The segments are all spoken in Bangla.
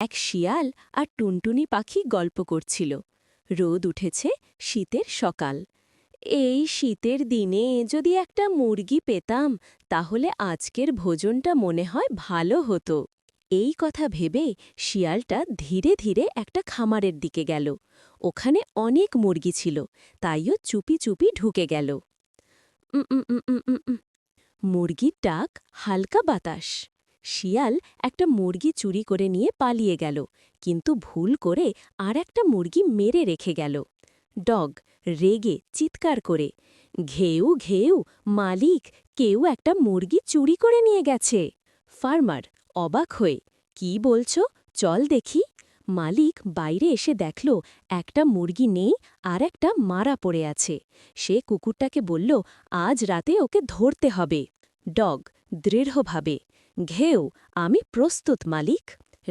এক শিয়াল আর টুনটুনি পাখি গল্প করছিল। রোদ উঠেছে শীতের সকাল। এই শীতের দিনে যদি একটা মুরগি পেতাম, তাহলে আজকের ভোজনটা মনে হয় ভালো হতো। এই কথা ভেবে শিয়ালটা ধীরে ধীরে একটা খামারের দিকে গেল। ওখানে অনেক মুরগি ছিল, তাইও চুপি চুপি ঢুকে গেল। মুরগির ডাক হালকা বাতাস। শিয়াল একটা মুরগি চুরি করে নিয়ে পালিয়ে গেল, কিন্তু ভুল করে আর একটা মুরগি মেরে রেখে গেল। ডগ রেগে চিৎকার করে, ঘেউ ঘেউ, মালিক, কেউ একটা মুরগি চুরি করে নিয়ে গেছে। ফার্মার অবাক হয়ে, কি বলছো? চল দেখি। মালিক বাইরে এসে দেখল একটা মুরগি নেই আর একটা মারা পড়ে আছে। সে কুকুরটাকে বলল, আজ রাতে ওকে ধরতে হবে। ডগ দৃঢ়ভাবে ঘেউ, আমি প্রস্তুত, মালিক।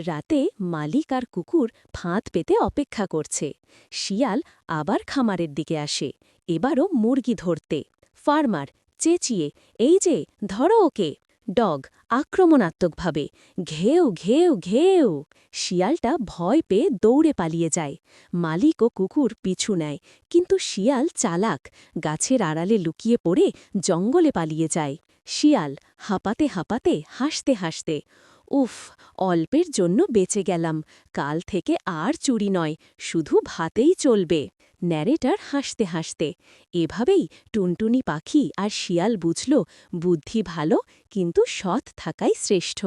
রাতে মালিক আর কুকুর ফাঁদ পেতে অপেক্ষা করছে। শিয়াল আবার খামারের দিকে আসে, এবারও মুরগি ধরতে। ফার্মার, চেঁচিয়ে, এই যে, ধরো ওকে। ডগ আক্রমণাত্মকভাবে, ঘেউ ঘেউ ঘেউ। শিয়ালটা ভয় পেয়ে দৌড়ে পালিয়ে যায়। মালিক ও কুকুর পিছু নেয়, কিন্তু শিয়াল চালাক, গাছের আড়ালে লুকিয়ে পড়ে জঙ্গলে পালিয়ে যায়। শিয়াল হাঁপাতে হাঁপাতে, হাসতে হাসতে, উফ, অল্পের জন্য বেঁচে গেলাম, কাল থেকে আর চুরি নয়, শুধু ভাতেই চলবে। ন্যারেটার হাসতে হাসতে, এভাবেই টুনটুনি পাখি আর শিয়াল বুঝল, বুদ্ধি ভালো, কিন্তু সৎ থাকাই শ্রেষ্ঠ।